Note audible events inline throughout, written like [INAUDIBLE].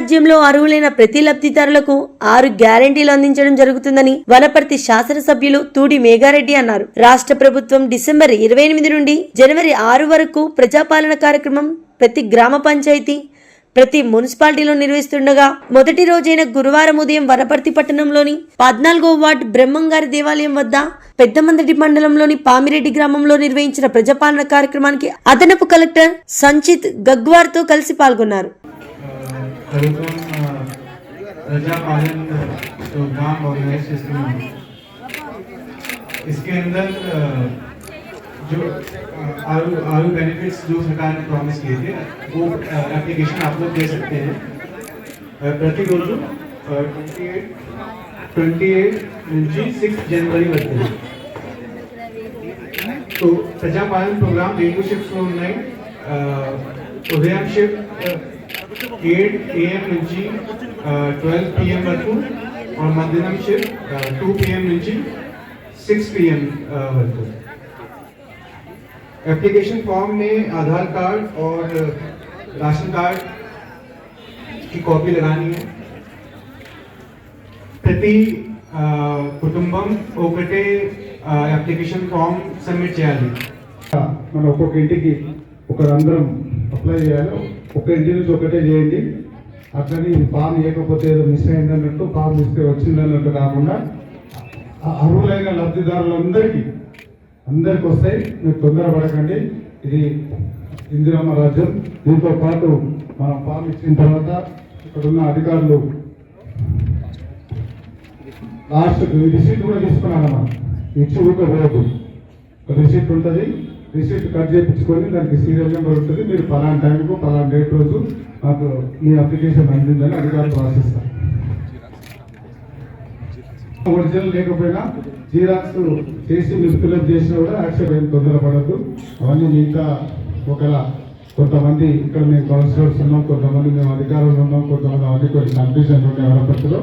రాజ్యంలో అర్హులైన ప్రతి లబ్ధిదారులకు ఆరు గ్యారంటీలు అందించడం జరుగుతుందని వనపర్తి శాసనసభ్యులు తూడి మేఘారెడ్డి అన్నారు. రాష్ట్ర ప్రభుత్వం డిసెంబర్ ఇరవై ఎనిమిది నుండి జనవరి ఆరు వరకు ప్రజాపాలన కార్యక్రమం ప్రతి గ్రామ పంచాయతీ ప్రతి మున్సిపాలిటీలో నిర్వహిస్తుండగా మొదటి రోజైన గురువారం ఉదయం వనపర్తి పట్టణంలోని పద్నాలుగో వార్డ్ బ్రహ్మంగారి దేవాలయం వద్ద పెద్దమందటి మండలంలోని పామిరెడ్డి గ్రామంలో నిర్వహించిన ప్రజాపాలన కార్యక్రమానికి అదనపు కలెక్టర్ సంచిత్ గగ్వార్తో కలిసి పాల్గొన్నారు. ప్రభుత్వం ఆ, प्रजापालन प्रोग्राम ऑर्गेनाइज सिस्टम इसके अंदर अ, जो अ, आयु आयु बेनिफिट्स जो सरकार ने प्रॉमिस किए थे वो एप्लीकेशन आप लोग दे सकते हैं अ, ప్రతిరోజు ట్వంటీ ఎయిట్ ట్వంటీ ఎయిట్ నుంచి సిక్స్ జనవరి వరకు तो ప్రజాపాలన ప్రోగ్రామ్ రెండు షిఫ్ట్స్లో ఉన్నాయి ఆ, ఉదయం 8 a.m. నుంచి 12 p.m. వరకు ఆన్ మధ్యాహ్నం షిఫ్ట్ 2 p.m. నుంచి 6 p.m. వరకు एप्लीकेशन फॉर्म में आधार कार्ड और uh, राशन कार्ड की कॉपी लगानी है प्रति uh, कुटुंबम ओकटे एप्लीकेशन फॉर्म सबमिट चाहिए मैं ओपोकेटी की अंदर अप्लाई चाहिए ఒక ఇంటి నుంచి ఒకటే చేయండి. అట్లని పాము చేయకపోతే ఏదో మిస్ అయింది అన్నట్టు ఫామ్ ఇస్తే వచ్చింది అన్నట్టు కాకుండా ఆ అర్హులైన లబ్ధిదారులందరికీ అందరికి వస్తాయి. మీరు తొందరపడకండి. ఇది ఇందిరమ్మ రాజ్యం. దీంతో పాటు మనం ఫామ్ ఇచ్చిన తర్వాత ఇక్కడ ఉన్న అధికారులు లాస్ట్ రిసీట్ కూడా తీసుకున్నాను మనం ఇచ్చి ఊకపోవద్దు రిసీట్ ఉంటుంది. రిసీప్ట్ కట్ చేయించుకొని దానికి సీరియల్ నెంబర్ ఉంటుంది. మీరు పలానా టైంకు పలానా డేట్ రోజు మాకు మీ అప్లికేషన్ అందిందని అధికారులు రాసిస్తారు ఒరిజినల్ లేకపోయినా జీరాక్స్ చేసి మీరు ఫిల్అప్ చేసినా కూడా యాక్సెప్ట్ ఏం తొందరపడద్దు అవన్నీ మిగతా ఒకవేళ కొంతమంది ఇక్కడ మేము కౌన్సిలర్స్ ఉన్నాం కొంతమంది మేము అధికారులు ఉన్నాం కొంతమంది అవన్నీ కొన్ని కన్ఫ్యూజన్ ఉన్నాయి వనపర్తిలో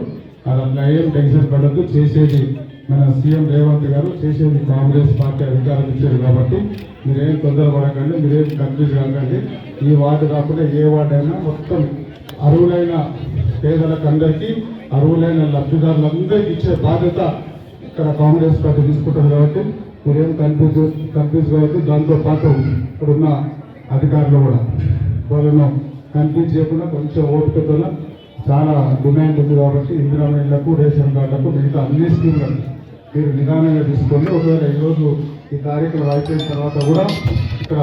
అది అట్లా ఏం టెన్షన్ పడద్దు. చేసేది మన సీఎం రేవంత్ గారు చేసేది కాంగ్రెస్ పార్టీ అధికారం ఇచ్చారు కాబట్టి మీరేం తొందరపడకండి మీరేం కన్ఫ్యూజ్ కాకండి. ఈ వార్డు కాకుండా ఏ వార్డు అయినా మొత్తం అరువులైన పేదలకు అందరికీ అర్హులైన లబ్ధిదారులందరికీ ఇచ్చే బాధ్యత ఇక్కడ కాంగ్రెస్ పార్టీ తీసుకుంటుంది కాబట్టి మీరేం కన్ఫ్యూజ్ కన్ఫ్యూజ్ కావద్దు. దాంతో పాటు ఇక్కడున్న అధికారులు కూడా వాళ్ళను కన్ఫ్యూజ్ చేయకుండా కొంచెం ఓపికతో చాలా డిమాండ్ ఉంది కాబట్టి ఇందిరా ఇళ్ళకు రేషన్ కార్డులకు మిగతా అన్ని స్కీమ్లను మీరు నిదానంగా తీసుకోండి. ఒకవేళ ఈరోజు ఈ కార్యక్రమం అయిపోయిన తర్వాత కూడా ఇక్కడ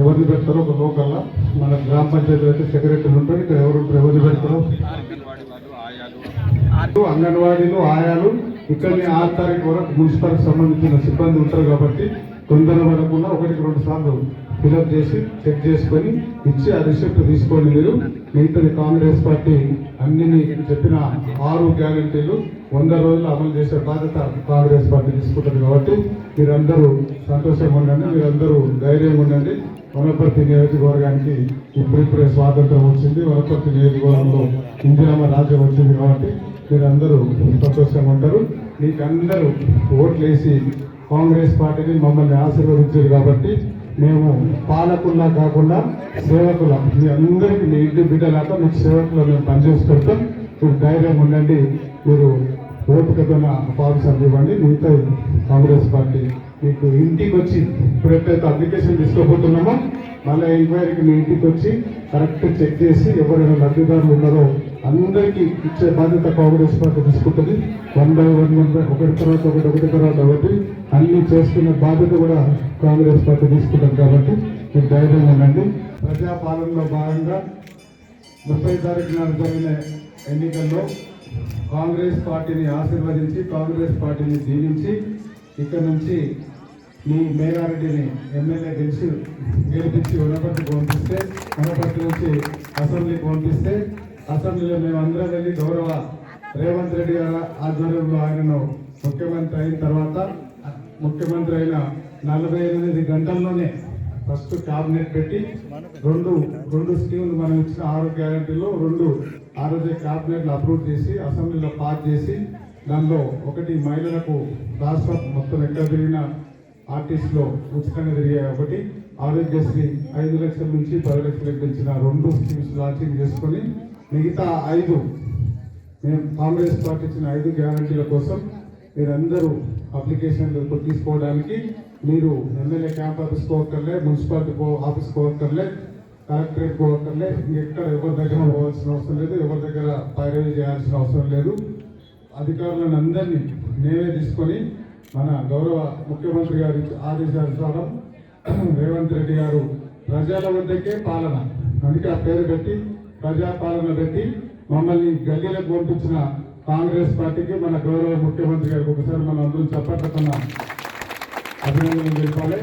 ఎవరిని పెడతారో ఒక లోకల్లా మన గ్రామ పంచాయతీ అయితే సెక్రటరీ ఉంటారు ఇక్కడ ఎవరు ఎవరిని పెడతారో. అంగన్వాడీలు ఆయాలు ఇక్కడనే ఆరు తారీఖు వరకు మున్సిపల్కి సంబంధించిన సిబ్బంది ఉంటారు కాబట్టి తొందర పడకుండా ఒకటికి రెండు సార్లు ఫిలప్ చేసి చెక్ చేసుకొని ఇచ్చి ఆ రిసిప్ట్ తీసుకోండి మీరు. మిగతాది కాంగ్రెస్ పార్టీ అన్ని చెప్పిన ఆరు గ్యారంటీలు వంద రోజులు అమలు చేసే బాధ్యత కాంగ్రెస్ పార్టీ తీసుకుంటుంది కాబట్టి మీరందరూ సంతోషంగా ఉండండి మీరందరూ ధైర్యంగా ఉండండి. వనపర్తి నియోజకవర్గానికి ఇప్పుడిప్పుడే స్వాతంత్రం వచ్చింది. వనపర్తి నియోజకవర్గంలో ఇందిరామ రాజ్యం వచ్చింది కాబట్టి మీరందరూ సంతోషంగా ఉంటారు. మీకందరూ ఓట్లు ఓట్లేసి కాంగ్రెస్ పార్టీని మమ్మల్ని ఆశీర్వదించారు కాబట్టి మేము పాలకుల్లా కాకుండా సేవకుల. మీ అందరికీ మీ ఇంటి బిడ్డలాగా మీకు సేవకులు మేము పనిచేసి మీరు ధైర్యం ఉండండి. మీరు ఓపికతో ఫార్మ్స్ ఇవ్వండి. మిగతా కాంగ్రెస్ పార్టీ మీకు ఇంటికి వచ్చి ఇప్పుడు ఎప్పుడైతే అప్లికేషన్ తీసుకోబోతున్నామో? మళ్ళీ ఎంక్వైరీకి మీ ఇంటికి వచ్చి కరెక్ట్ చెక్ చేసి ఎవరైనా లబ్ధిదారులు ఉన్నారో అందరికీ ఇచ్చే బాధ్యత కాంగ్రెస్ పార్టీ తీసుకుంటుంది. One by one one by ఒకటి తర్వాత ఒకటి ఒకటి తర్వాత ఒకటి. అన్ని చేసుకునే బాధ్యత కూడా కాంగ్రెస్ పార్టీ తీసుకుంటుంది కాబట్టి మీరు ధైర్యంగా ఉండండి. ప్రజాపాలనలో భాగంగా ముప్పై తారీఖు నాడు జరిగిన ఎన్నికల్లో కాంగ్రెస్ పార్టీని ఆశీర్వదించి కాంగ్రెస్ పార్టీని దీవించి ఇక్కడ నుంచి మీ మేఘారెడ్డిని ఎమ్మెల్యే గెలిచి గెలిపించి వనపర్తికి పంపిస్తే వనపర్తి నుంచి అసెంబ్లీకి పంపిస్తే అసెంబ్లీలో మేమందరం వెళ్ళి గౌరవ రేవంత్ రెడ్డి గారి ఆధ్వర్యంలో ఆయనను ముఖ్యమంత్రి అయిన తర్వాత ముఖ్యమంత్రి అయిన నలభై ఎనిమిది గంటల్లోనే ఫస్ట్ క్యాబినెట్ పెట్టి రెండు రెండు స్కీములు మనం ఇచ్చిన ఆరు గ్యారంటీలో రెండు ఆరోగ్య క్యాబినెట్లు అప్రూవ్ చేసి అసెంబ్లీలో పాస్ చేసి దానిలో ఒకటి మహిళలకు రాష్ట్రం మొత్తం ఎక్కడ తిరిగిన ఆర్టిస్ట్లో ఉచితంగా తిరిగే ఒకటి ఆరోగ్యశ్రీ ఐదు లక్షల నుంచి పది లక్షలకు పెంచిన రెండు స్కీమ్స్ లాంచింగ్ చేసుకొని మిగతా ఐదు మేము కాంగ్రెస్ పార్టీ ఇచ్చిన ఐదు గ్యారంటీల కోసం మీరందరూ అప్లికేషన్లు తీసుకోవడానికి మీరు ఎమ్మెల్యే క్యాంప్ ఆఫీస్ పోవక్కర్లే మున్సిపాలిటీ పో ఆఫీస్ పోవక్కర్లే కలెక్టరేట్ పోవక్కర్లే ఎక్కడ ఎవరి దగ్గర పోవాల్సిన అవసరం లేదు ఎవరి దగ్గర పైరవీ చేయాల్సిన అవసరం లేదు. అధికారులను అందరినీ నేనే తీసుకొని మన గౌరవ ముఖ్యమంత్రి గారి ఆదేశానుసారం [CLEARS THROAT] రేవంత్ రెడ్డి గారు ప్రజల వద్దకే పాలన. అందుకే ఆ పేరు పెట్టి ప్రజాపాలన పెట్టి మమ్మల్ని గల్లీలకు పంపించిన కాంగ్రెస్ పార్టీకి మన గౌరవ ముఖ్యమంత్రి గారికి ఒకసారి మనం అందరం చప్పట్లకున్న అభినందనలు తెలిపాలి.